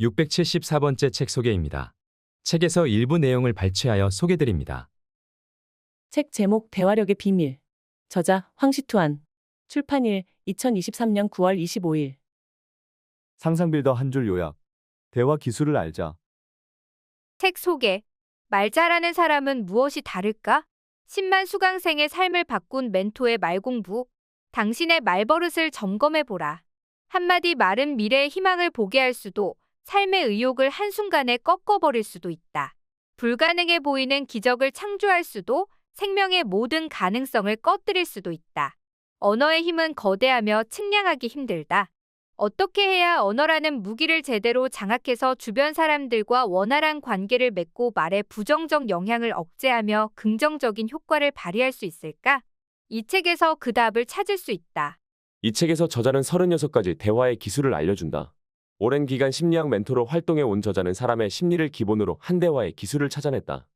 674번째 책 소개입니다. 책에서 일부 내용을 발췌하여 소개드립니다. 책 제목 대화력의 비밀. 저자 황시투한. 출판일 2023년 9월 25일. 상상빌더 한 줄 요약. 대화 기술을 알자. 책 소개. 말 잘하는 사람은 무엇이 다를까? 10만 수강생의 삶을 바꾼 멘토의 말 공부. 당신의 말버릇을 점검해보라. 한마디 말은 미래의 희망을 보게 할 수도, 삶의 의욕을 한순간에 꺾어버릴 수도 있다. 불가능해 보이는 기적을 창조할 수도, 생명의 모든 가능성을 꺼뜨릴 수도 있다. 언어의 힘은 거대하며 측량하기 힘들다. 어떻게 해야 언어라는 무기를 제대로 장악해서 주변 사람들과 원활한 관계를 맺고 말의 부정적 영향을 억제하며 긍정적인 효과를 발휘할 수 있을까? 이 책에서 그 답을 찾을 수 있다. 이 책에서 저자는 36가지 대화의 기술을 알려준다. 오랜 기간 심리학 멘토로 활동해 온 저자는 사람의 심리를 기본으로 한 대화의 기술을 찾아냈다.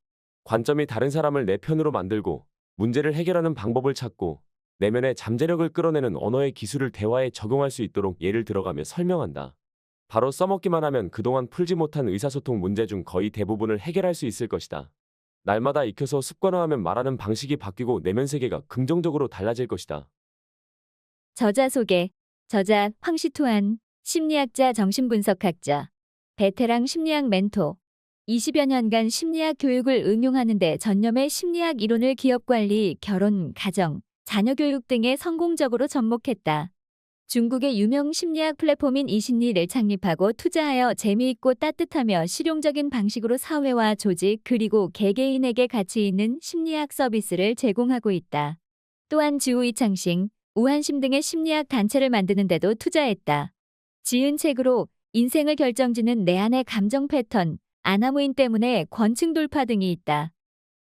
관점이 다른 사람을 내 편으로 만들고 문제를 해결하는 방법을 찾고 내면의 잠재력을 끌어내는 언어의 기술을 대화에 적용할 수 있도록 예를 들어가며 설명한다. 바로 써먹기만 하면 그동안 풀지 못한 의사소통 문제 중 거의 대부분을 해결할 수 있을 것이다. 날마다 익혀서 습관화하면 말하는 방식이 바뀌고 내면 세계가 긍정적으로 달라질 것이다. 저자 소개. 저자 황시투한 심리학자 정신분석학자 베테랑 심리학 멘토 20여 년간 심리학 교육을 응용하는 데 전념해 심리학 이론을 기업 관리, 결혼, 가정, 자녀 교육 등에 성공적으로 접목했다. 중국의 유명 심리학 플랫폼인 이심리를 창립하고 투자하여 재미있고 따뜻하며 실용적인 방식으로 사회와 조직 그리고 개개인에게 가치 있는 심리학 서비스를 제공하고 있다. 또한 주우 이 창싱, 우한심 등의 심리학 단체를 만드는 데도 투자했다. 지은 책으로 인생을 결정짓는 내 안의 감정 패턴, 아나무인 때문에 권층 돌파 등이 있다.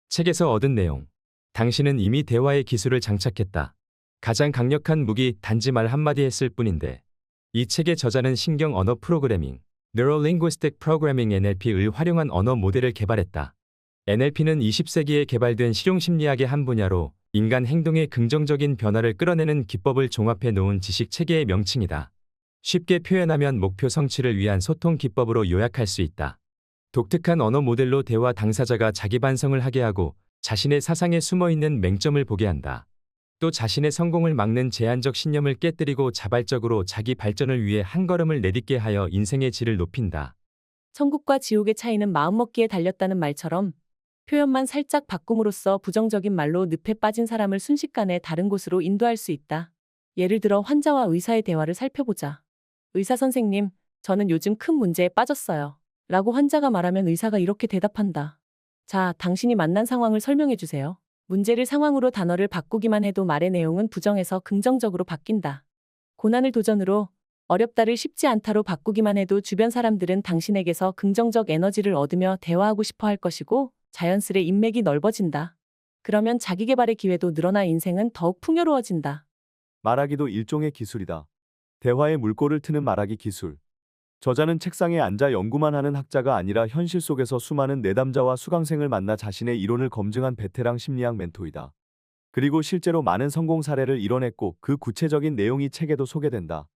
책에서 얻은 내용. 당신은 이미 대화의 기술을 장착했다. 가장 강력한 무기 단지 말 한마디 했을 뿐인데. 이 책의 저자는 신경 언어 프로그래밍, Neuro Linguistic Programming NLP를 활용한 언어 모델을 개발했다. NLP는 20세기에 개발된 실용 심리학의 한 분야로 인간 행동의 긍정적인 변화를 끌어내는 기법을 종합해 놓은 지식 체계의 명칭이다. 쉽게 표현하면 목표 성취를 위한 소통 기법으로 요약할 수 있다. 독특한 언어 모델로 대화 당사자가 자기 반성을 하게 하고 자신의 사상에 숨어 있는 맹점을 보게 한다. 또 자신의 성공을 막는 제한적 신념을 깨뜨리고 자발적으로 자기 발전을 위해 한 걸음을 내딛게 하여 인생의 질을 높인다. 천국과 지옥의 차이는 마음먹기에 달렸다는 말처럼 표현만 살짝 바꿈으로써 부정적인 말로 늪에 빠진 사람을 순식간에 다른 곳으로 인도할 수 있다. 예를 들어 환자와 의사의 대화를 살펴보자. 의사 선생님, 저는 요즘 큰 문제에 빠졌어요. 라고 환자가 말하면 의사가 이렇게 대답한다. 자, 당신이 만난 상황을 설명해 주세요. 문제를 상황으로 단어를 바꾸기만 해도 말의 내용은 부정에서 긍정적으로 바뀐다. 고난을 도전으로 어렵다를 쉽지 않다로 바꾸기만 해도 주변 사람들은 당신에게서 긍정적 에너지를 얻으며 대화하고 싶어 할 것이고 자연스레 인맥이 넓어진다. 그러면 자기 개발의 기회도 늘어나 인생은 더욱 풍요로워진다. 말하기도 일종의 기술이다. 대화의 물꼬를 트는 말하기 기술. 저자는 책상에 앉아 연구만 하는 학자가 아니라 현실 속에서 수많은 내담자와 수강생을 만나 자신의 이론을 검증한 베테랑 심리학 멘토이다. 그리고 실제로 많은 성공 사례를 이뤄냈고 그 구체적인 내용이 책에도 소개된다.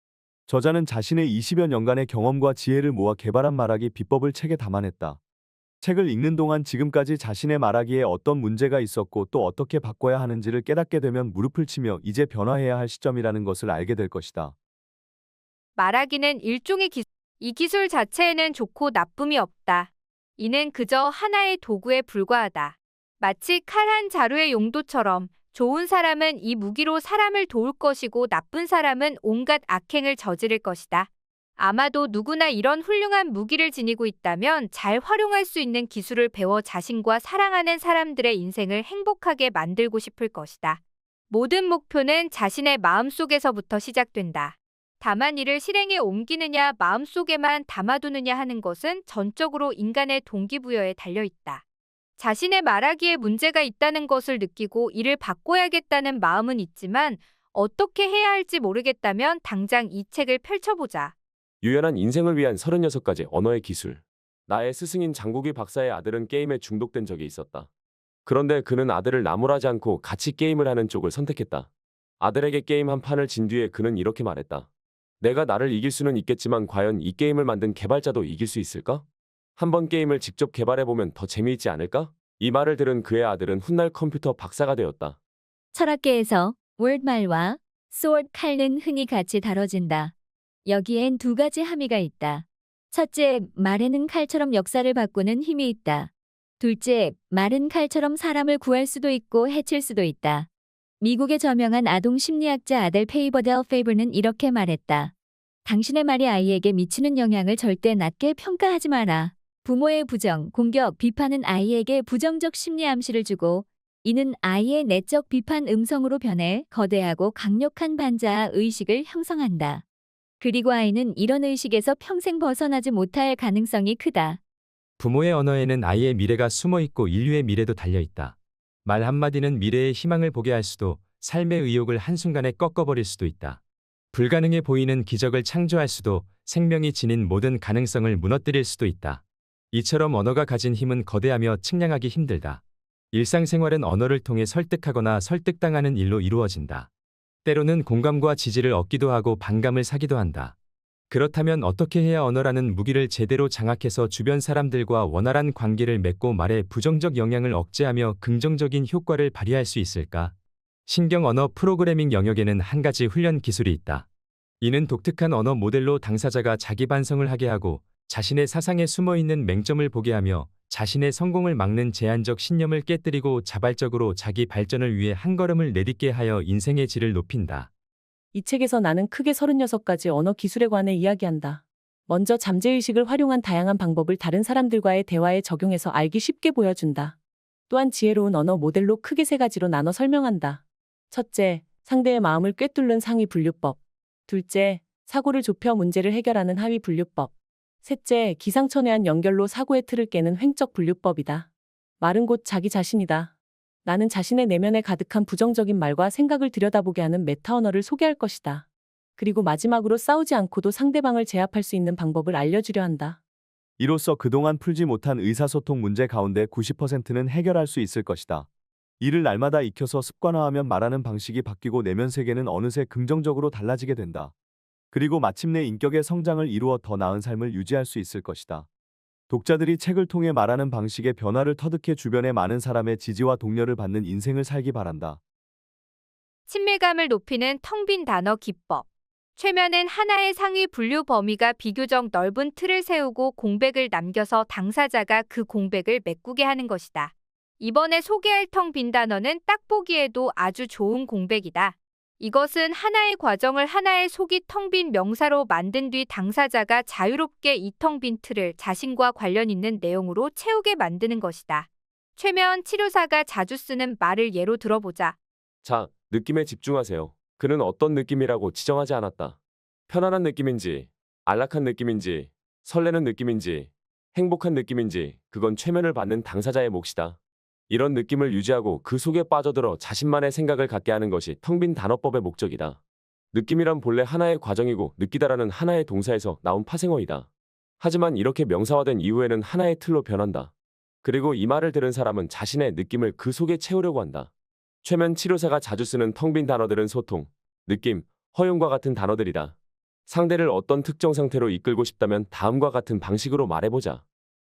저자는 자신의 20여 년간의 경험과 지혜를 모아 개발한 말하기 비법을 책에 담아냈다. 책을 읽는 동안 지금까지 자신의 말하기에 어떤 문제가 있었고 또 어떻게 바꿔야 하는지를 깨닫게 되면 무릎을 치며 이제 변화해야 할 시점이라는 것을 알게 될 것이다. 말하기는 일종의 기술. 이 기술 자체에는 좋고 나쁨이 없다. 이는 그저 하나의 도구에 불과하다. 마치 칼 한 자루의 용도처럼 좋은 사람은 이 무기로 사람을 도울 것이고 나쁜 사람은 온갖 악행을 저지를 것이다. 아마도 누구나 이런 훌륭한 무기를 지니고 있다면 잘 활용할 수 있는 기술을 배워 자신과 사랑하는 사람들의 인생을 행복하게 만들고 싶을 것이다. 모든 목표는 자신의 마음속에서부터 시작된다. 다만 이를 실행에 옮기느냐 마음속에만 담아두느냐 하는 것은 전적으로 인간의 동기부여에 달려있다. 자신의 말하기에 문제가 있다는 것을 느끼고 이를 바꿔야겠다는 마음은 있지만 어떻게 해야 할지 모르겠다면 당장 이 책을 펼쳐보자. 유연한 인생을 위한 36가지 언어의 기술. 나의 스승인 장국이 박사의 아들은 게임에 중독된 적이 있었다. 그런데 그는 아들을 나무라지 않고 같이 게임을 하는 쪽을 선택했다. 아들에게 게임 한 판을 진 뒤에 그는 이렇게 말했다. 내가 나를 이길 수는 있겠지만 과연 이 게임을 만든 개발자도 이길 수 있을까? 한번 게임을 직접 개발해보면 더 재미있지 않을까? 이 말을 들은 그의 아들은 훗날 컴퓨터 박사가 되었다. 철학계에서 월드말과 스워드 칼은 흔히 같이 다뤄진다. 여기엔 두 가지 함의가 있다. 첫째, 말에는 칼처럼 역사를 바꾸는 힘이 있다. 둘째, 말은 칼처럼 사람을 구할 수도 있고 해칠 수도 있다. 미국의 저명한 아동 심리학자 아델 페이버델 페이버는 이렇게 말했다. 당신의 말이 아이에게 미치는 영향을 절대 낮게 평가하지 마라. 부모의 부정, 공격, 비판은 아이에게 부정적 심리 암시를 주고 이는 아이의 내적 비판 음성으로 변해 거대하고 강력한 반자아 의식을 형성한다. 그리고 아이는 이런 의식에서 평생 벗어나지 못할 가능성이 크다. 부모의 언어에는 아이의 미래가 숨어 있고 인류의 미래도 달려 있다. 말 한마디는 미래의 희망을 보게 할 수도 삶의 의욕을 한순간에 꺾어버릴 수도 있다. 불가능해 보이는 기적을 창조할 수도 생명이 지닌 모든 가능성을 무너뜨릴 수도 있다. 이처럼 언어가 가진 힘은 거대하며 측량하기 힘들다. 일상생활은 언어를 통해 설득하거나 설득당하는 일로 이루어진다. 때로는 공감과 지지를 얻기도 하고 반감을 사기도 한다. 그렇다면 어떻게 해야 언어라는 무기를 제대로 장악해서 주변 사람들과 원활한 관계를 맺고 말의 부정적 영향을 억제하며 긍정적인 효과를 발휘할 수 있을까? 신경 언어 프로그래밍 영역에는 한 가지 훈련 기술이 있다. 이는 독특한 언어 모델로 당사자가 자기 반성을 하게 하고 자신의 사상에 숨어 있는 맹점을 보게 하며 자신의 성공을 막는 제한적 신념을 깨뜨리고 자발적으로 자기 발전을 위해 한 걸음을 내딛게 하여 인생의 질을 높인다. 이 책에서 나는 크게 36가지 언어 기술에 관해 이야기한다. 먼저 잠재의식을 활용한 다양한 방법을 다른 사람들과의 대화에 적용해서 알기 쉽게 보여준다. 또한 지혜로운 언어 모델로 크게 세 가지로 나눠 설명한다. 첫째, 상대의 마음을 꿰뚫는 상위 분류법. 둘째, 사고를 좁혀 문제를 해결하는 하위 분류법. 셋째, 기상천외한 연결로 사고의 틀을 깨는 횡적 분류법이다. 말은 곧 자기 자신이다. 나는 자신의 내면에 가득한 부정적인 말과 생각을 들여다보게 하는 메타 언어를 소개할 것이다. 그리고 마지막으로 싸우지 않고도 상대방을 제압할 수 있는 방법을 알려주려 한다. 이로써 그동안 풀지 못한 의사소통 문제 가운데 90%는 해결할 수 있을 것이다. 이를 날마다 익혀서 습관화하면 말하는 방식이 바뀌고 내면 세계는 어느새 긍정적으로 달라지게 된다. 그리고 마침내 인격의 성장을 이루어 더 나은 삶을 유지할 수 있을 것이다. 독자들이 책을 통해 말하는 방식의 변화를 터득해 주변의 많은 사람의 지지와 동료를 받는 인생을 살기 바란다. 친밀감을 높이는 텅 빈 단어 기법. 최면은 하나의 상위 분류 범위가 비교적 넓은 틀을 세우고 공백을 남겨서 당사자가 그 공백을 메꾸게 하는 것이다. 이번에 소개할 텅 빈 단어는 딱 보기에도 아주 좋은 공백이다. 이것은 하나의 과정을 하나의 속이 텅 빈 명사로 만든 뒤 당사자가 자유롭게 이 텅 빈 틀을 자신과 관련 있는 내용으로 채우게 만드는 것이다. 최면 치료사가 자주 쓰는 말을 예로 들어보자. 자, 느낌에 집중하세요. 그는 어떤 느낌이라고 지정하지 않았다. 편안한 느낌인지, 안락한 느낌인지, 설레는 느낌인지, 행복한 느낌인지, 그건 최면을 받는 당사자의 몫이다. 이런 느낌을 유지하고 그 속에 빠져들어 자신만의 생각을 갖게 하는 것이 텅 빈 단어법의 목적이다. 느낌이란 본래 하나의 과정이고 느끼다라는 하나의 동사에서 나온 파생어이다. 하지만 이렇게 명사화된 이후에는 하나의 틀로 변한다. 그리고 이 말을 들은 사람은 자신의 느낌을 그 속에 채우려고 한다. 최면 치료사가 자주 쓰는 텅 빈 단어들은 소통, 느낌, 허용과 같은 단어들이다. 상대를 어떤 특정 상태로 이끌고 싶다면 다음과 같은 방식으로 말해보자.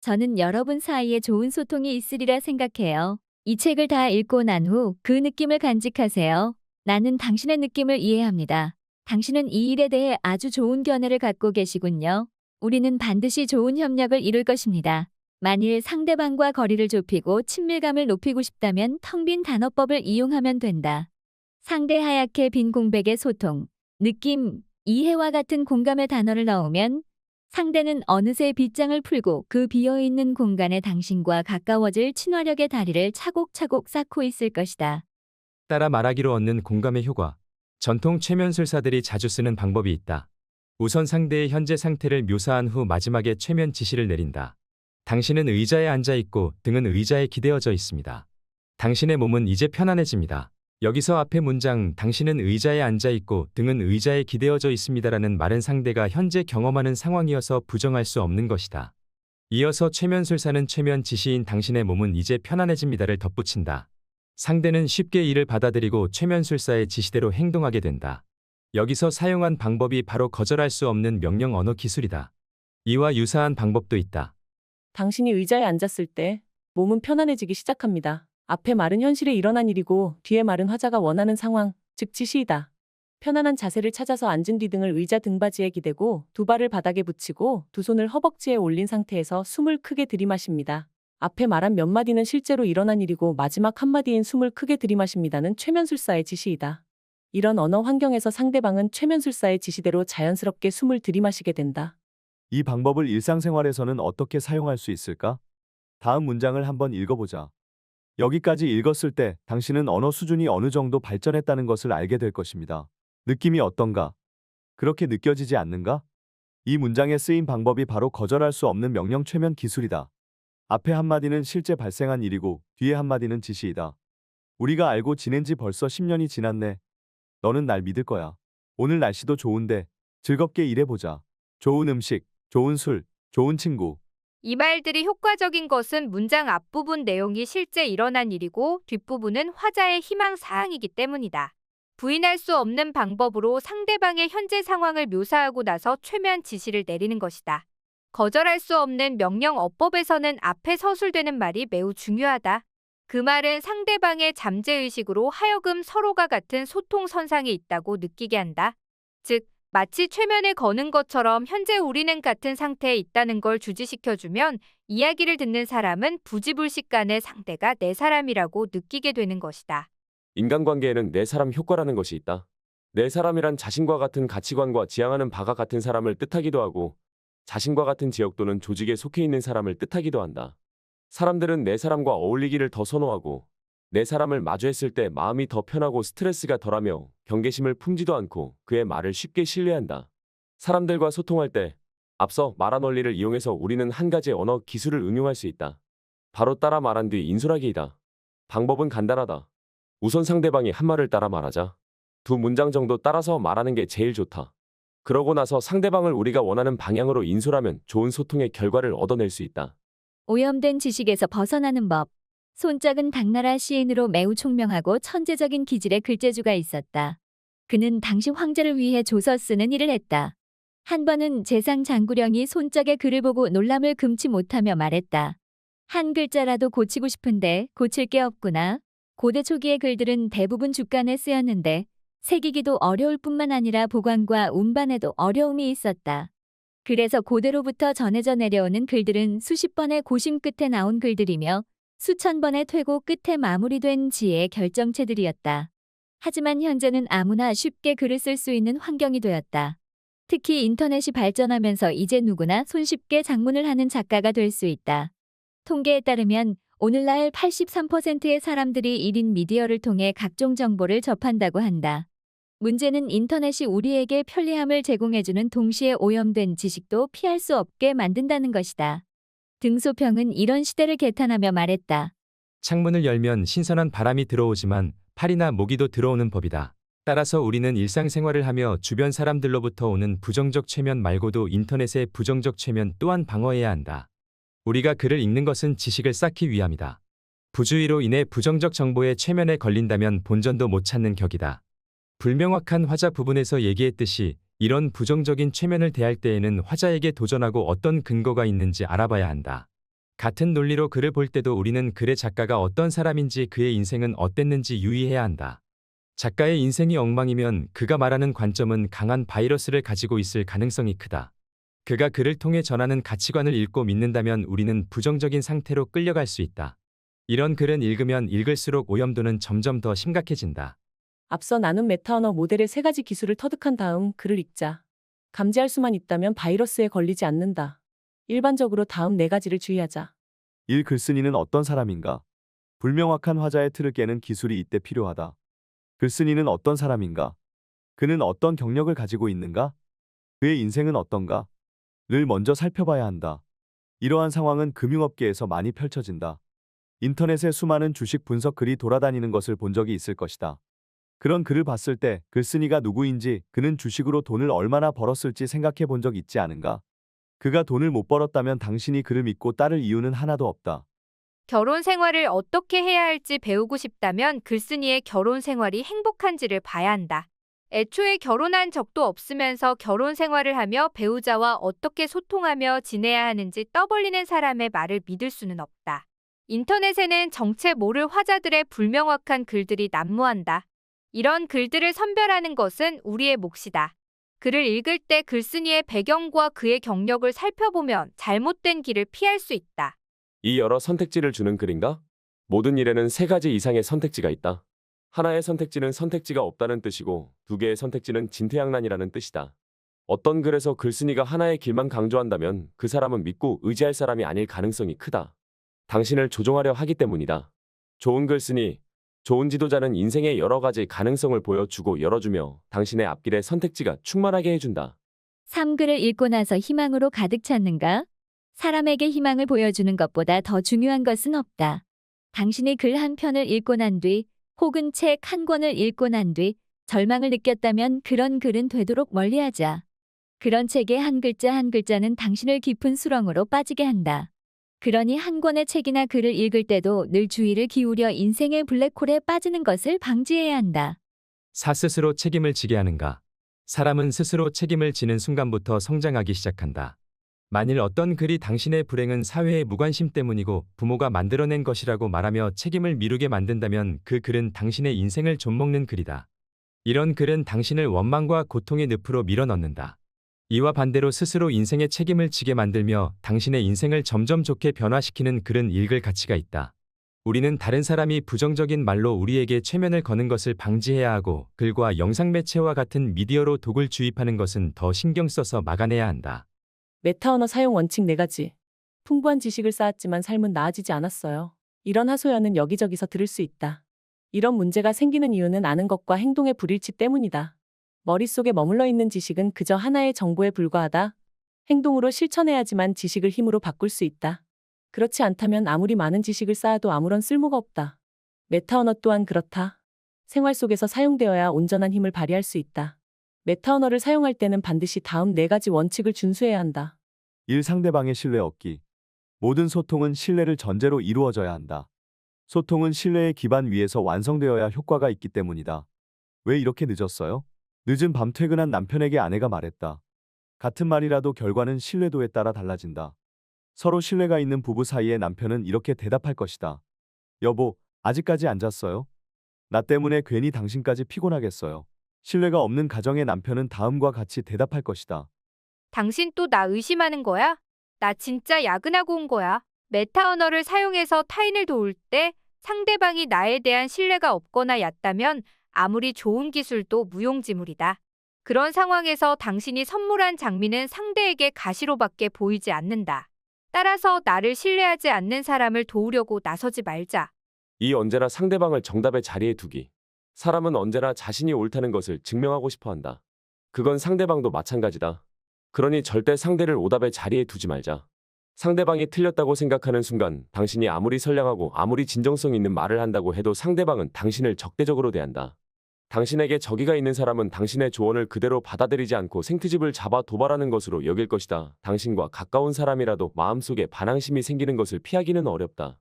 저는 여러분 사이에 좋은 소통이 있으리라 생각해요. 이 책을 다 읽고 난 후 그 느낌을 간직하세요. 나는 당신의 느낌을 이해합니다. 당신은 이 일에 대해 아주 좋은 견해를 갖고 계시군요. 우리는 반드시 좋은 협력을 이룰 것입니다. 만일 상대방과 거리를 좁히고 친밀감을 높이고 싶다면 텅 빈 단어법을 이용하면 된다. 상대 하얗게 빈 공백의 소통, 느낌, 이해와 같은 공감의 단어를 넣으면 상대는 어느새 빗장을 풀고 그 비어있는 공간에 당신과 가까워질 친화력의 다리를 차곡차곡 쌓고 있을 것이다. 따라 말하기로 얻는 공감의 효과. 전통 최면술사들이 자주 쓰는 방법이 있다. 우선 상대의 현재 상태를 묘사한 후 마지막에 최면 지시를 내린다. 당신은 의자에 앉아 있고 등은 의자에 기대어져 있습니다. 당신의 몸은 이제 편안해집니다. 여기서 앞의 문장 당신은 의자에 앉아 있고 등은 의자에 기대어져 있습니다라는 말은 상대가 현재 경험하는 상황이어서 부정할 수 없는 것이다. 이어서 최면술사는 최면 지시인 당신의 몸은 이제 편안해집니다를 덧붙인다. 상대는 쉽게 이를 받아들이고 최면술사의 지시대로 행동하게 된다. 여기서 사용한 방법이 바로 거절할 수 없는 명령 언어 기술이다. 이와 유사한 방법도 있다. 당신이 의자에 앉았을 때 몸은 편안해지기 시작합니다. 앞에 말은 현실에 일어난 일이고 뒤에 말은 화자가 원하는 상황, 즉 지시이다. 편안한 자세를 찾아서 앉은 뒤 등을 의자 등받이에 기대고 두 발을 바닥에 붙이고 두 손을 허벅지에 올린 상태에서 숨을 크게 들이마십니다. 앞에 말한 몇 마디는 실제로 일어난 일이고 마지막 한마디인 숨을 크게 들이마십니다는 최면술사의 지시이다. 이런 언어 환경에서 상대방은 최면술사의 지시대로 자연스럽게 숨을 들이마시게 된다. 이 방법을 일상생활에서는 어떻게 사용할 수 있을까? 다음 문장을 한번 읽어보자. 여기까지 읽었을 때 당신은 언어 수준이 어느 정도 발전했다는 것을 알게 될 것입니다. 느낌이 어떤가? 그렇게 느껴지지 않는가? 이 문장에 쓰인 방법이 바로 거절할 수 없는 명령 최면 기술이다. 앞에 한마디는 실제 발생한 일이고 뒤에 한마디는 지시이다. 우리가 알고 지낸 지 벌써 10년이 지났네. 너는 날 믿을 거야. 오늘 날씨도 좋은데 즐겁게 일해보자. 좋은 음식, 좋은 술, 좋은 친구. 이 말들이 효과적인 것은 문장 앞부분 내용이 실제 일어난 일이고 뒷부분은 화자의 희망 사항이기 때문이다. 부인할 수 없는 방법으로 상대방의 현재 상황을 묘사하고 나서 최면 지시를 내리는 것이다. 거절할 수 없는 명령 어법에서는 앞에 서술되는 말이 매우 중요하다. 그 말은 상대방의 잠재의식으로 하여금 서로가 같은 소통 선상에 있다고 느끼게 한다. 즉, 마치 최면에 거는 것처럼 현재 우리는 같은 상태에 있다는 걸 주지시켜주면 이야기를 듣는 사람은 부지불식간의 상대가 내 사람이라고 느끼게 되는 것이다. 인간관계에는 내 사람 효과라는 것이 있다. 내 사람이란 자신과 같은 가치관과 지향하는 바가 같은 사람을 뜻하기도 하고 자신과 같은 지역 또는 조직에 속해 있는 사람을 뜻하기도 한다. 사람들은 내 사람과 어울리기를 더 선호하고 내 사람을 마주했을 때 마음이 더 편하고 스트레스가 덜하며 경계심을 품지도 않고 그의 말을 쉽게 신뢰한다. 사람들과 소통할 때 앞서 말한 원리를 이용해서 우리는 한 가지 언어 기술을 응용할 수 있다. 바로 따라 말한 뒤 인솔하기이다. 방법은 간단하다. 우선 상대방이 한 말을 따라 말하자. 두 문장 정도 따라서 말하는 게 제일 좋다. 그러고 나서 상대방을 우리가 원하는 방향으로 인솔하면 좋은 소통의 결과를 얻어낼 수 있다. 오염된 지식에서 벗어나는 법. 손짝은 당나라 시인으로 매우 총명하고 천재적인 기질의 글재주가 있었다. 그는 당시 황제를 위해 조서 쓰는 일을 했다. 한 번은 재상 장구령이 손짝의 글을 보고 놀람을 금치 못하며 말했다. 한 글자라도 고치고 싶은데 고칠 게 없구나. 고대 초기의 글들은 대부분 주간에 쓰였는데 새기기도 어려울 뿐만 아니라 보관과 운반에도 어려움이 있었다. 그래서 고대로부터 전해져 내려오는 글들은 수십 번의 고심 끝에 나온 글들이며 수천 번의 퇴고 끝에 마무리된 지혜의 결정체들이었다. 하지만 현재는 아무나 쉽게 글을 쓸 수 있는 환경이 되었다. 특히 인터넷이 발전하면서 이제 누구나 손쉽게 작문을 하는 작가가 될 수 있다. 통계에 따르면 오늘날 83%의 사람들이 1인 미디어를 통해 각종 정보를 접한다고 한다. 문제는 인터넷이 우리에게 편리함을 제공해주는 동시에 오염된 지식도 피할 수 없게 만든다는 것이다. 등소평은 이런 시대를 개탄하며 말했다. 창문을 열면 신선한 바람이 들어오지만 팔이나 모기도 들어오는 법이다. 따라서 우리는 일상생활을 하며 주변 사람들로부터 오는 부정적 최면 말고도 인터넷의 부정적 최면 또한 방어해야 한다. 우리가 글을 읽는 것은 지식을 쌓기 위함이다. 부주의로 인해 부정적 정보의 최면에 걸린다면 본전도 못 찾는 격이다. 불명확한 화자 부분에서 얘기했듯이 이런 부정적인 최면을 대할 때에는 화자에게 도전하고 어떤 근거가 있는지 알아봐야 한다. 같은 논리로 글을 볼 때도 우리는 글의 작가가 어떤 사람인지 그의 인생은 어땠는지 유의해야 한다. 작가의 인생이 엉망이면 그가 말하는 관점은 강한 바이러스를 가지고 있을 가능성이 크다. 그가 글을 통해 전하는 가치관을 읽고 믿는다면 우리는 부정적인 상태로 끌려갈 수 있다. 이런 글은 읽으면 읽을수록 오염도는 점점 더 심각해진다. 앞서 나눈 메타 언어 모델의 세 가지 기술을 터득한 다음 글을 읽자. 감지할 수만 있다면 바이러스에 걸리지 않는다. 일반적으로 다음 네 가지를 주의하자. 1. 글쓴이는 어떤 사람인가? 불명확한 화자의 틀을 깨는 기술이 이때 필요하다. 글쓴이는 어떤 사람인가? 그는 어떤 경력을 가지고 있는가? 그의 인생은 어떤가? 를 먼저 살펴봐야 한다. 이러한 상황은 금융업계에서 많이 펼쳐진다. 인터넷에 수많은 주식 분석 글이 돌아다니는 것을 본 적이 있을 것이다. 그런 글을 봤을 때 글쓴이가 누구인지 그는 주식으로 돈을 얼마나 벌었을지 생각해 본 적 있지 않은가? 그가 돈을 못 벌었다면 당신이 그를 믿고 따를 이유는 하나도 없다. 결혼 생활을 어떻게 해야 할지 배우고 싶다면 글쓴이의 결혼 생활이 행복한지를 봐야 한다. 애초에 결혼한 적도 없으면서 결혼 생활을 하며 배우자와 어떻게 소통하며 지내야 하는지 떠벌리는 사람의 말을 믿을 수는 없다. 인터넷에는 정체 모를 화자들의 불명확한 글들이 난무한다. 이런 글들을 선별하는 것은 우리의 몫이다. 글을 읽을 때 글쓴이의 배경과 그의 경력을 살펴보면 잘못된 길을 피할 수 있다. 이 여러 선택지를 주는 글인가? 모든 일에는 세 가지 이상의 선택지가 있다. 하나의 선택지는 선택지가 없다는 뜻이고 두 개의 선택지는 진퇴양난이라는 뜻이다. 어떤 글에서 글쓴이가 하나의 길만 강조한다면 그 사람은 믿고 의지할 사람이 아닐 가능성이 크다. 당신을 조종하려 하기 때문이다. 좋은 글쓴이, 좋은 지도자는 인생의 여러 가지 가능성을 보여주고 열어주며 당신의 앞길에 선택지가 충만하게 해준다. 삶글을 읽고 나서 희망으로 가득 찼는가? 사람에게 희망을 보여주는 것보다 더 중요한 것은 없다. 당신이 글 한 편을 읽고 난 뒤, 혹은 책 한 권을 읽고 난 뒤, 절망을 느꼈다면 그런 글은 되도록 멀리하자. 그런 책의 한 글자 한 글자는 당신을 깊은 수렁으로 빠지게 한다. 그러니 한 권의 책이나 글을 읽을 때도 늘 주의를 기울여 인생의 블랙홀에 빠지는 것을 방지해야 한다. 사 스스로 책임을 지게 하는가? 사람은 스스로 책임을 지는 순간부터 성장하기 시작한다. 만일 어떤 글이 당신의 불행은 사회의 무관심 때문이고 부모가 만들어낸 것이라고 말하며 책임을 미루게 만든다면 그 글은 당신의 인생을 좀먹는 글이다. 이런 글은 당신을 원망과 고통의 늪으로 밀어넣는다. 이와 반대로 스스로 인생의 책임을 지게 만들며 당신의 인생을 점점 좋게 변화시키는 글은 읽을 가치가 있다. 우리는 다른 사람이 부정적인 말로 우리에게 최면을 거는 것을 방지해야 하고 글과 영상 매체와 같은 미디어로 독을 주입하는 것은 더 신경 써서 막아내야 한다. 메타 언어 사용 원칙 4가지. 풍부한 지식을 쌓았지만 삶은 나아지지 않았어요. 이런 하소연은 여기저기서 들을 수 있다. 이런 문제가 생기는 이유는 아는 것과 행동의 불일치 때문이다. 머릿속에 머물러 있는 지식은 그저 하나의 정보에 불과하다. 행동으로 실천해야지만 지식을 힘으로 바꿀 수 있다. 그렇지 않다면 아무리 많은 지식을 쌓아도 아무런 쓸모가 없다. 메타 언어 또한 그렇다. 생활 속에서 사용되어야 온전한 힘을 발휘할 수 있다. 메타 언어를 사용할 때는 반드시 다음 네 가지 원칙을 준수해야 한다. 1. 상대방의 신뢰 얻기. 모든 소통은 신뢰를 전제로 이루어져야 한다. 소통은 신뢰의 기반 위에서 완성되어야 효과가 있기 때문이다. 왜 이렇게 늦었어요? 늦은 밤 퇴근한 남편에게 아내가 말했다. 같은 말이라도 결과는 신뢰도에 따라 달라진다. 서로 신뢰가 있는 부부 사이에 남편은 이렇게 대답할 것이다. 여보, 아직까지 안 잤어요? 나 때문에 괜히 당신까지 피곤하겠어요. 신뢰가 없는 가정의 남편은 다음과 같이 대답할 것이다. 당신 또 나 의심하는 거야? 나 진짜 야근하고 온 거야. 메타 언어를 사용해서 타인을 도울 때 상대방이 나에 대한 신뢰가 없거나 얕다면 아무리 좋은 기술도 무용지물이다. 그런 상황에서 당신이 선물한 장미는 상대에게 가시로밖에 보이지 않는다. 따라서 나를 신뢰하지 않는 사람을 도우려고 나서지 말자. 이 언제나 상대방을 정답의 자리에 두기. 사람은 언제나 자신이 옳다는 것을 증명하고 싶어 한다. 그건 상대방도 마찬가지다. 그러니 절대 상대를 오답의 자리에 두지 말자. 상대방이 틀렸다고 생각하는 순간 당신이 아무리 선량하고 아무리 진정성 있는 말을 한다고 해도 상대방은 당신을 적대적으로 대한다. 당신에게 적의가 있는 사람은 당신의 조언을 그대로 받아들이지 않고 생트집을 잡아 도발하는 것으로 여길 것이다. 당신과 가까운 사람이라도 마음속에 반항심이 생기는 것을 피하기는 어렵다.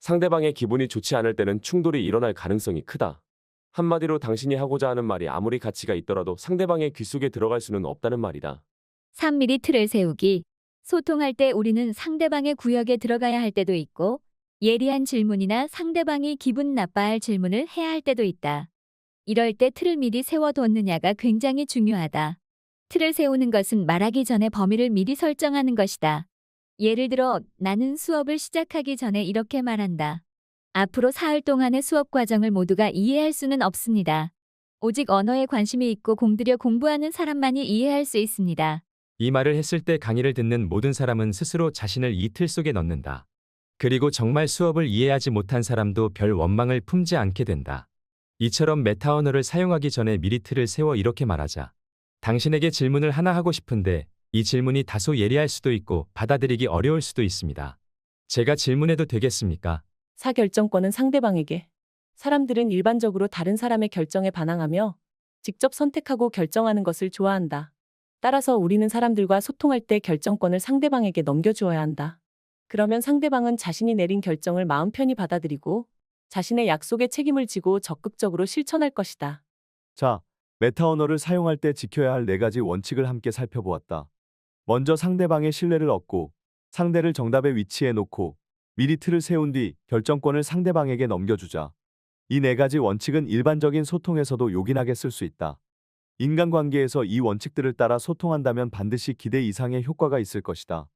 상대방의 기분이 좋지 않을 때는 충돌이 일어날 가능성이 크다. 한마디로 당신이 하고자 하는 말이 아무리 가치가 있더라도 상대방의 귀 속에 들어갈 수는 없다는 말이다. 3mm 틀을 세우기. 소통할 때 우리는 상대방의 구역에 들어가야 할 때도 있고, 예리한 질문이나 상대방이 기분 나빠할 질문을 해야 할 때도 있다. 이럴 때 틀을 미리 세워뒀느냐가 굉장히 중요하다. 틀을 세우는 것은 말하기 전에 범위를 미리 설정하는 것이다. 예를 들어, 나는 수업을 시작하기 전에 이렇게 말한다. 앞으로 사흘 동안의 수업 과정을 모두가 이해할 수는 없습니다. 오직 언어에 관심이 있고 공들여 공부하는 사람만이 이해할 수 있습니다. 이 말을 했을 때 강의를 듣는 모든 사람은 스스로 자신을 이 틀 속에 넣는다. 그리고 정말 수업을 이해하지 못한 사람도 별 원망을 품지 않게 된다. 이처럼 메타 언어를 사용하기 전에 미리 틀을 세워 이렇게 말하자. 당신에게 질문을 하나 하고 싶은데 이 질문이 다소 예리할 수도 있고 받아들이기 어려울 수도 있습니다. 제가 질문해도 되겠습니까? 사결정권은 상대방에게. 사람들은 일반적으로 다른 사람의 결정에 반항하며 직접 선택하고 결정하는 것을 좋아한다. 따라서 우리는 사람들과 소통할 때 결정권을 상대방에게 넘겨주어야 한다. 그러면 상대방은 자신이 내린 결정을 마음 편히 받아들이고 자신의 약속에 책임을 지고 적극적으로 실천할 것이다. 자, 메타 언어를 사용할 때 지켜야 할 네 가지 원칙을 함께 살펴보았다. 먼저 상대방의 신뢰를 얻고 상대를 정답의 위치에 놓고 미리 틀을 세운 뒤 결정권을 상대방에게 넘겨주자. 이 네 가지 원칙은 일반적인 소통에서도 요긴하게 쓸 수 있다. 인간관계에서 이 원칙들을 따라 소통한다면 반드시 기대 이상의 효과가 있을 것이다.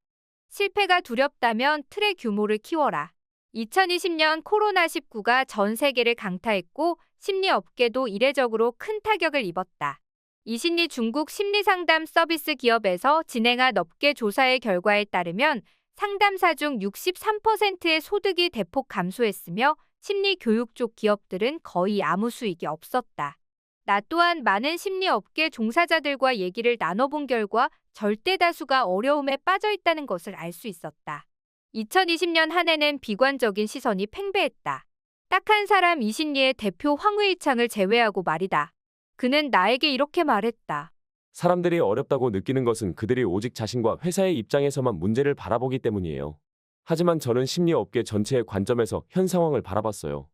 실패가 두렵다면 틀의 규모를 키워라. 2020년 코로나19가 전 세계를 강타했고 심리 업계도 이례적으로 큰 타격을 입었다. 이신리 중국 심리상담 서비스 기업에서 진행한 업계 조사의 결과에 따르면 상담사 중 63%의 소득이 대폭 감소했으며 심리 교육 쪽 기업들은 거의 아무 수익이 없었다. 나 또한 많은 심리 업계 종사자들과 얘기를 나눠본 결과 절대 다수가 어려움에 빠져 있다는 것을 알 수 있었다. 2020년 한 해는 비관적인 시선이 팽배했다. 딱 한 사람 이신리의 대표 황의창을 제외하고 말이다. 그는 나에게 이렇게 말했다. 사람들이 어렵다고 느끼는 것은 그들이 오직 자신과 회사의 입장에서만 문제를 바라보기 때문이에요. 하지만 저는 심리업계 전체의 관점에서 현 상황을 바라봤어요.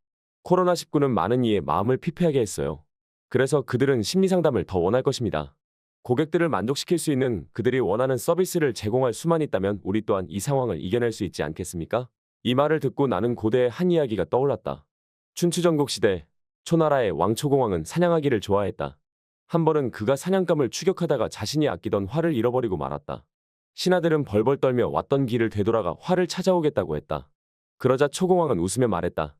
코로나19는 많은 이의 마음을 피폐하게 했어요. 그래서 그들은 심리 상담을 더 원할 것입니다. 고객들을 만족시킬 수 있는 그들이 원하는 서비스를 제공할 수만 있다면 우리 또한 이 상황을 이겨낼 수 있지 않겠습니까? 이 말을 듣고 나는 고대의 한 이야기가 떠올랐다. 춘추전국 시대 초나라의 왕초공왕은 사냥하기를 좋아했다. 한 번은 그가 사냥감을 추격하다가 자신이 아끼던 활을 잃어버리고 말았다. 신하들은 벌벌 떨며 왔던 길을 되돌아가 활을 찾아오겠다고 했다. 그러자 초공왕은 웃으며 말했다.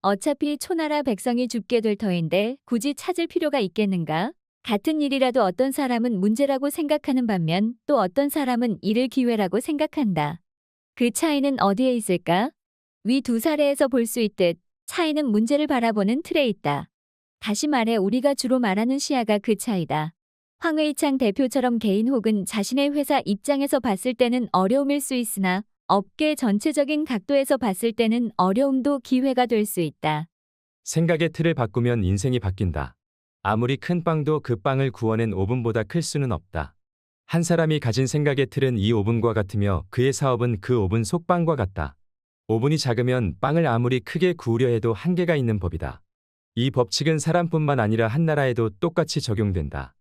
어차피 초나라 백성이 죽게 될 터인데 굳이 찾을 필요가 있겠는가? 같은 일이라도 어떤 사람은 문제라고 생각하는 반면 또 어떤 사람은 이를 기회라고 생각한다. 그 차이는 어디에 있을까? 위 두 사례에서 볼 수 있듯 차이는 문제를 바라보는 틀에 있다. 다시 말해 우리가 주로 말하는 시야가 그 차이다. 황의창 대표처럼 개인 혹은 자신의 회사 입장에서 봤을 때는 어려움일 수 있으나 업계 전체적인 각도에서 봤을 때는 어려움도 기회가 될 수 있다. 생각의 틀을 바꾸면 인생이 바뀐다. 아무리 큰 빵도 그 빵을 구워낸 오븐보다 클 수는 없다. 한 사람이 가진 생각의 틀은 이 오븐과 같으며 그의 사업은 그 오븐 속 빵과 같다. 오븐이 작으면 빵을 아무리 크게 구우려 해도 한계가 있는 법이다. 이 법칙은 사람뿐만 아니라 한 나라에도 똑같이 적용된다.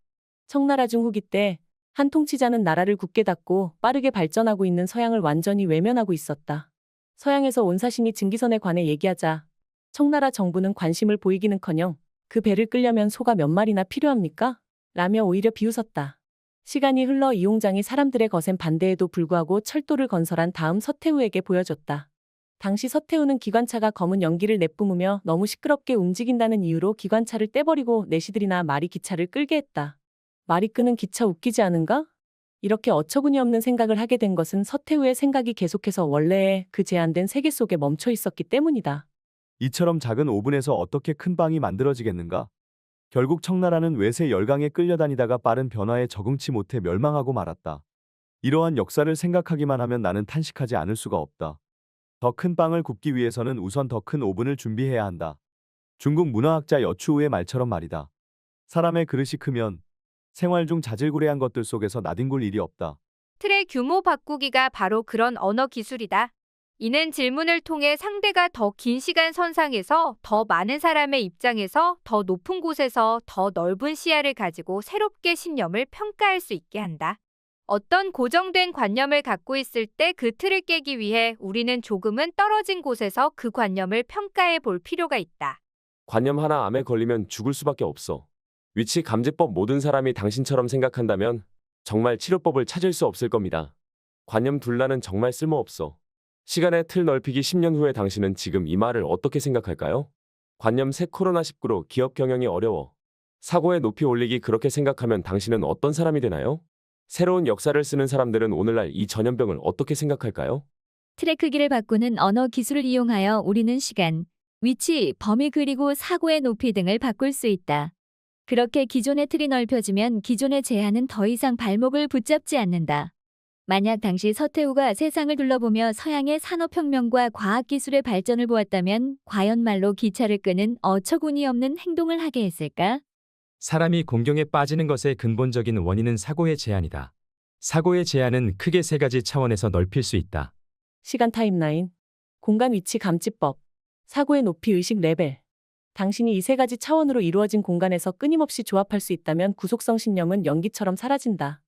청나라 중 후기 때 한 통치자는 나라를 굳게 닫고 빠르게 발전하고 있는 서양을 완전히 외면하고 있었다. 서양에서 온 사신이 증기선에 관해 얘기하자 청나라 정부는 관심을 보이기는커녕 그 배를 끌려면 소가 몇 마리나 필요합니까? 라며 오히려 비웃었다. 시간이 흘러 이용장이 사람들의 거센 반대에도 불구하고 철도를 건설한 다음 서태후에게 보여줬다. 당시 서태후는 기관차가 검은 연기를 내뿜으며 너무 시끄럽게 움직인다는 이유로 기관차를 떼버리고 내시들이나 말이 기차를 끌게 했다. 말이 끄는 기차 웃기지 않은가? 이렇게 어처구니 없는 생각을 하게 된 것은 서태후의 생각이 계속해서 원래의 그 제한된 세계 속에 멈춰 있었기 때문이다. 이처럼 작은 오븐에서 어떻게 큰 빵이 만들어지겠는가? 결국 청나라는 외세 열강에 끌려다니다가 빠른 변화에 적응치 못해 멸망하고 말았다. 이러한 역사를 생각하기만 하면 나는 탄식하지 않을 수가 없다. 더 큰 빵을 굽기 위해서는 우선 더 큰 오븐을 준비해야 한다. 중국 문화학자 여추우의 말처럼 말이다. 사람의 그릇이 크면 생활 중 자질구레한 것들 속에서 나뒹굴 일이 없다. 틀의 규모 바꾸기가 바로 그런 언어 기술이다. 이는 질문을 통해 상대가 더 긴 시간 선상에서 더 많은 사람의 입장에서 더 높은 곳에서 더 넓은 시야를 가지고 새롭게 신념을 평가할 수 있게 한다. 어떤 고정된 관념을 갖고 있을 때 그 틀을 깨기 위해 우리는 조금은 떨어진 곳에서 그 관념을 평가해 볼 필요가 있다. 관념 하나 암에 걸리면 죽을 수밖에 없어. 위치 감지법 모든 사람이 당신처럼 생각한다면 정말 치료법을 찾을 수 없을 겁니다. 관념 둘라는 정말 쓸모없어. 시간의 틀 넓히기 10년 후에 당신은 지금 이 말을 어떻게 생각할까요? 관념 새 코로나19로 기업 경영이 어려워. 사고의 높이 올리기 그렇게 생각하면 당신은 어떤 사람이 되나요? 새로운 역사를 쓰는 사람들은 오늘날 이 전염병을 어떻게 생각할까요? 틀의 크기를 바꾸는 언어 기술을 이용하여 우리는 시간, 위치, 범위 그리고 사고의 높이 등을 바꿀 수 있다. 그렇게 기존의 틀이 넓혀지면 기존의 제한은 더 이상 발목을 붙잡지 않는다. 만약 당시 서태후가 세상을 둘러보며 서양의 산업혁명과 과학기술의 발전을 보았다면 과연 말로 기차를 끄는 어처구니 없는 행동을 하게 했을까? 사람이 공경에 빠지는 것의 근본적인 원인은 사고의 제한이다. 사고의 제한은 크게 세 가지 차원에서 넓힐 수 있다. 시간 타임라인, 공간 위치 감지법, 사고의 높이 의식 레벨. 당신이 이 세 가지 차원으로 이루어진 공간에서 끊임없이 조합할 수 있다면 구속성 신념은 연기처럼 사라진다.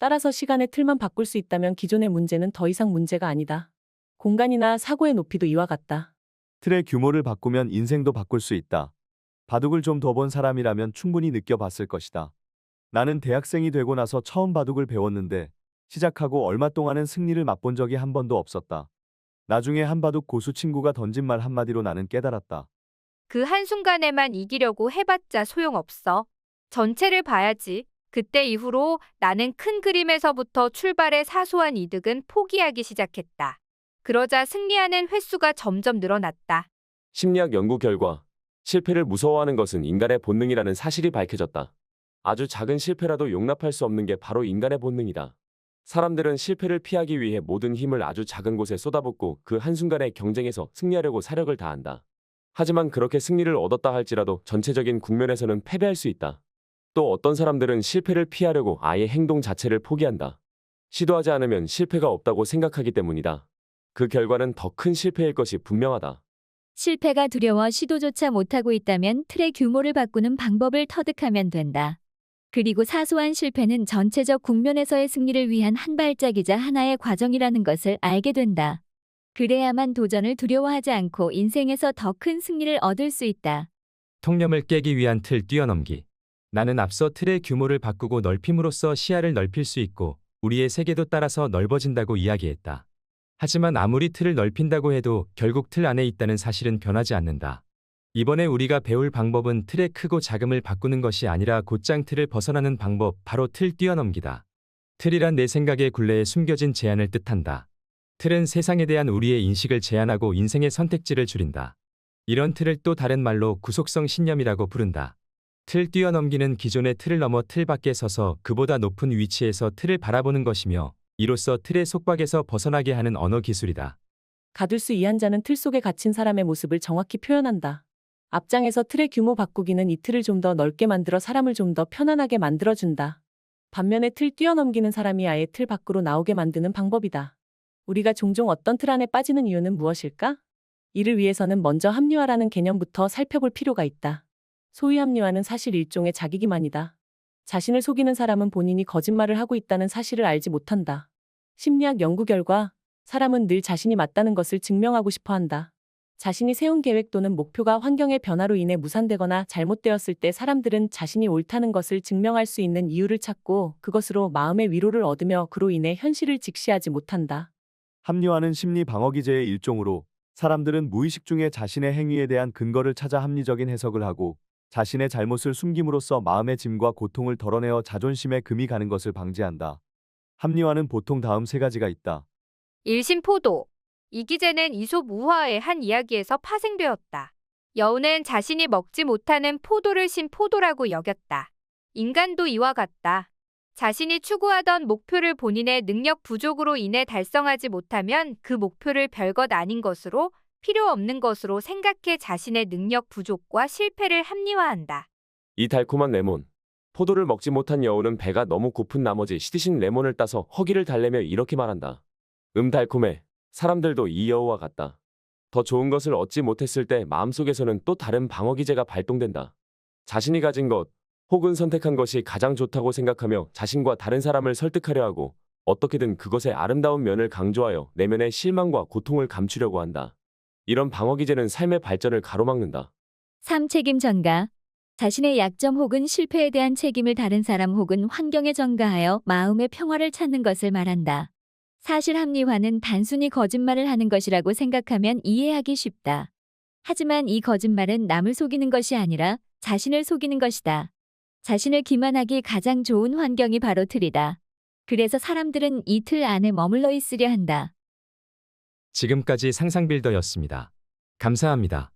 따라서 시간의 틀만 바꿀 수 있다면 기존의 문제는 더 이상 문제가 아니다. 공간이나 사고의 높이도 이와 같다. 틀의 규모를 바꾸면 인생도 바꿀 수 있다. 바둑을 좀 더 본 사람이라면 충분히 느껴봤을 것이다. 나는 대학생이 되고 나서 처음 바둑을 배웠는데 시작하고 얼마 동안은 승리를 맛본 적이 한 번도 없었다. 나중에 한 바둑 고수 친구가 던진 말 한마디로 나는 깨달았다. 그 한순간에만 이기려고 해봤자 소용없어. 전체를 봐야지. 그때 이후로 나는 큰 그림에서부터 출발해 사소한 이득은 포기하기 시작했다. 그러자 승리하는 횟수가 점점 늘어났다. 심리학 연구 결과 실패를 무서워하는 것은 인간의 본능이라는 사실이 밝혀졌다. 아주 작은 실패라도 용납할 수 없는 게 바로 인간의 본능이다. 사람들은 실패를 피하기 위해 모든 힘을 아주 작은 곳에 쏟아붓고 그 한순간에 경쟁에서 승리하려고 사력을 다한다. 하지만 그렇게 승리를 얻었다 할지라도 전체적인 국면에서는 패배할 수 있다. 또 어떤 사람들은 실패를 피하려고 아예 행동 자체를 포기한다. 시도하지 않으면 실패가 없다고 생각하기 때문이다. 그 결과는 더 큰 실패일 것이 분명하다. 실패가 두려워 시도조차 못하고 있다면 틀의 규모를 바꾸는 방법을 터득하면 된다. 그리고 사소한 실패는 전체적 국면에서의 승리를 위한 한 발짝이자 하나의 과정이라는 것을 알게 된다. 그래야만 도전을 두려워하지 않고 인생에서 더 큰 승리를 얻을 수 있다. 통념을 깨기 위한 틀 뛰어넘기. 나는 앞서 틀의 규모를 바꾸고 넓힘으로써 시야를 넓힐 수 있고 우리의 세계도 따라서 넓어진다고 이야기했다. 하지만 아무리 틀을 넓힌다고 해도 결국 틀 안에 있다는 사실은 변하지 않는다. 이번에 우리가 배울 방법은 틀의 크고 작음을 바꾸는 것이 아니라 곧장 틀을 벗어나는 방법, 바로 틀 뛰어넘기다. 틀이란 내 생각의 굴레에 숨겨진 제한을 뜻한다. 틀은 세상에 대한 우리의 인식을 제한하고 인생의 선택지를 줄인다. 이런 틀을 또 다른 말로 구속성 신념이라고 부른다. 틀 뛰어넘기는 기존의 틀을 넘어 틀 밖에 서서 그보다 높은 위치에서 틀을 바라보는 것이며 이로써 틀의 속박에서 벗어나게 하는 언어 기술이다. 가둘수 이한 자는 틀 속에 갇힌 사람의 모습을 정확히 표현한다. 앞장에서 틀의 규모 바꾸기는 이 틀을 좀 더 넓게 만들어 사람을 좀 더 편안하게 만들어준다. 반면에 틀 뛰어넘기는 사람이 아예 틀 밖으로 나오게 만드는 방법이다. 우리가 종종 어떤 틀 안에 빠지는 이유는 무엇일까? 이를 위해서는 먼저 합리화라는 개념부터 살펴볼 필요가 있다. 소위 합리화는 사실 일종의 자기기만이다. 자신을 속이는 사람은 본인이 거짓말을 하고 있다는 사실을 알지 못한다. 심리학 연구 결과 사람은 늘 자신이 맞다는 것을 증명하고 싶어 한다. 자신이 세운 계획 또는 목표가 환경의 변화로 인해 무산되거나 잘못되었을 때 사람들은 자신이 옳다는 것을 증명할 수 있는 이유를 찾고 그것으로 마음의 위로를 얻으며 그로 인해 현실을 직시하지 못한다. 합리화는 심리 방어 기제의 일종으로 사람들은 무의식 중에 자신의 행위에 대한 근거를 찾아 합리적인 해석을 하고 자신의 잘못을 숨김으로써 마음의 짐과 고통을 덜어내어 자존심에 금이 가는 것을 방지한다. 합리화는 보통 다음 세 가지가 있다. 일심포도. 이 기제는 이솝 우화의 한 이야기에서 파생되었다. 여우는 자신이 먹지 못하는 포도를 신 포도라고 여겼다. 인간도 이와 같다. 자신이 추구하던 목표를 본인의 능력 부족으로 인해 달성하지 못하면 그 목표를 별것 아닌 것으로 필요 없는 것으로 생각해 자신의 능력 부족과 실패를 합리화한다. 이 달콤한 레몬. 포도를 먹지 못한 여우는 배가 너무 고픈 나머지 시드신 레몬을 따서 허기를 달래며 이렇게 말한다. 음 달콤해. 사람들도 이 여우와 같다. 더 좋은 것을 얻지 못했을 때 마음속에서는 또 다른 방어 기제가 발동된다. 자신이 가진 것 혹은 선택한 것이 가장 좋다고 생각하며 자신과 다른 사람을 설득하려 하고 어떻게든 그것의 아름다운 면을 강조하여 내면의 실망과 고통을 감추려고 한다. 이런 방어 기제는 삶의 발전을 가로막는다. 3. 책임 전가. 자신의 약점 혹은 실패에 대한 책임을 다른 사람 혹은 환경에 전가하여 마음의 평화를 찾는 것을 말한다. 사실 합리화는 단순히 거짓말을 하는 것이라고 생각하면 이해하기 쉽다. 하지만 이 거짓말은 남을 속이는 것이 아니라 자신을 속이는 것이다. 자신을 기만하기 가장 좋은 환경이 바로 틀이다. 그래서 사람들은 이 틀 안에 머물러 있으려 한다. 지금까지 상상빌더였습니다. 감사합니다.